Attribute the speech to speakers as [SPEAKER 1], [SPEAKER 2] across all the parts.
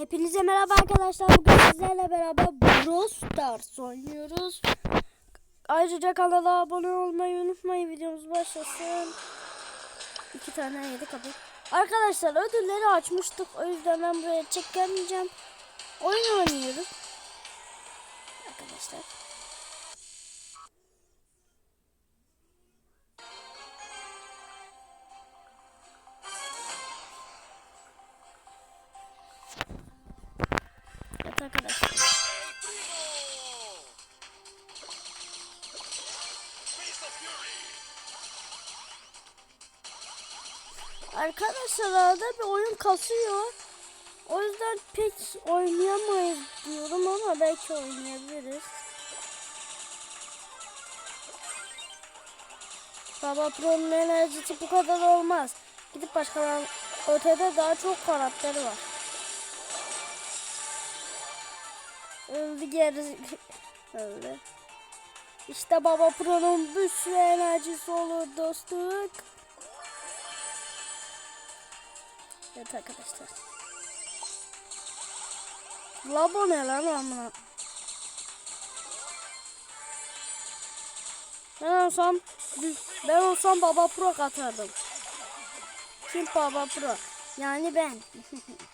[SPEAKER 1] Hepinize merhaba arkadaşlar. Bugün sizlerle beraber Brawl Stars oynuyoruz. Ayrıca kanala abone olmayı unutmayın. Videomuz başlasın. İki tane yedi kapı. Arkadaşlar ödülleri açmıştık. O yüzden ben buraya çekemeyeceğim. Oyun oynuyoruz. Arkadaşlar. Evet arkadaşlar. Arkadaşlar arada bir oyun kasıyor. O yüzden pek oynayamayız diyorum ama belki oynayabiliriz. Baba Pro'nun enerjisi bu kadar olmaz. Gidip başkalarının ötede daha çok karakteri var. Öldü geri. Öldü. İşte Baba Pro'nun güçlü enerjisi olur dostluk. Evet arkadaşlar. Labo ne lan amına? Ben olsam ben olsam Baba Pro katardım. Kim Baba Pro? Yani ben.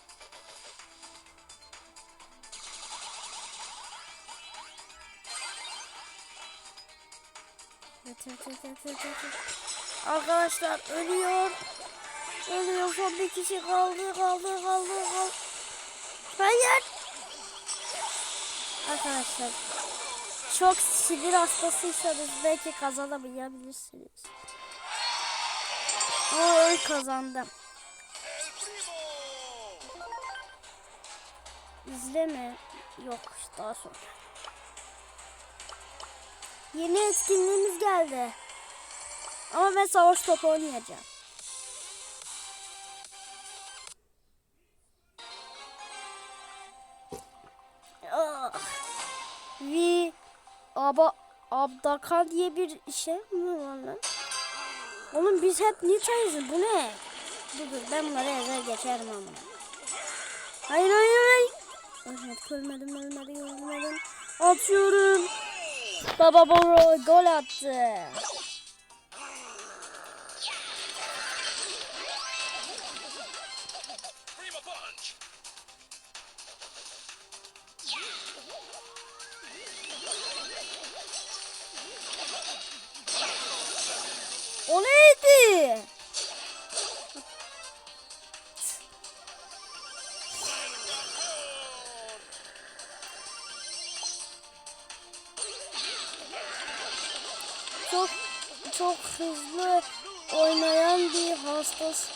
[SPEAKER 1] Arkadaşlar ölüyor. Ölüyor son bir kişi kaldı kaldı kaldı kaldı. Hayır. Arkadaşlar çok sinir hastasıysanız belki kazanamayabilirsiniz. Ama ben kazandım. İzleme. Yok daha sonra. Yeni etkinliğimiz geldi. Ama ben savaş topu oynayacağım. Ah. Vi Aba Abdaka diye bir şey mi var lan? Oğlum biz hep Nita'yız. Bu ne? Dur dur ben bunları ezer geçerim ama. Hayır hayır hayır. Evet ölmedim ölmedim ölmedim. Atıyorum. Baba Boro gol attı. O neydi? Çok hızlı oynayan bir hastası.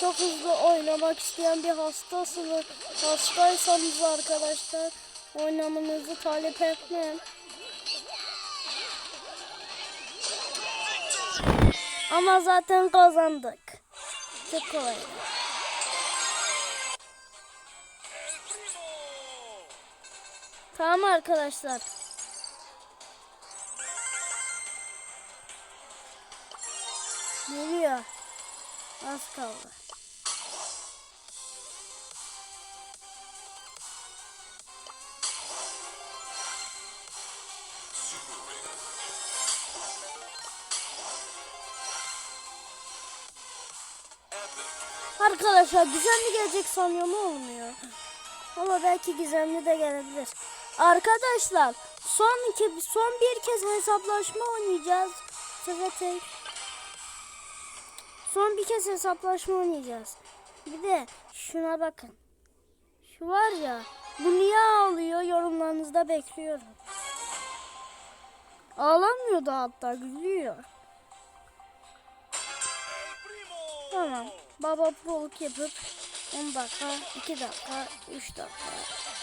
[SPEAKER 1] Çok hızlı oynamak isteyen bir hastasınız. Hastaysanız arkadaşlar oynamanızı talep etmem. Ama zaten kazandık. Çok kolay. Tamam arkadaşlar. Geliyor. Az kaldı. Arkadaşlar gizemli gelecek sanıyorum olmuyor. Ama belki gizemli de gelebilir. Arkadaşlar son iki son bir kez hesaplaşma oynayacağız. Evet. Son bir kez hesaplaşma oynayacağız. Bir de şuna bakın. Şu var ya. Bu niye ağlıyor? Yorumlarınızda bekliyorum. Ağlamıyor da hatta gülüyor. Tamam. Baba bulk yapıp 10 dakika, 2 dakika, 3 dakika.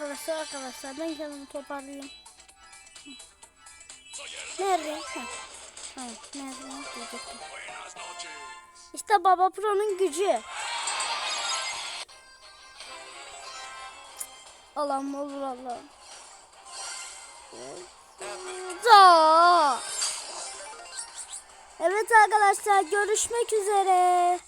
[SPEAKER 1] Arkadaşlar arkadaşlar ben kendimi toparlayayım. Nerede? Ha, nerede? İşte Baba Pro'nun gücü. Allah'ım olur Allah'ım. Da. Evet arkadaşlar görüşmek üzere.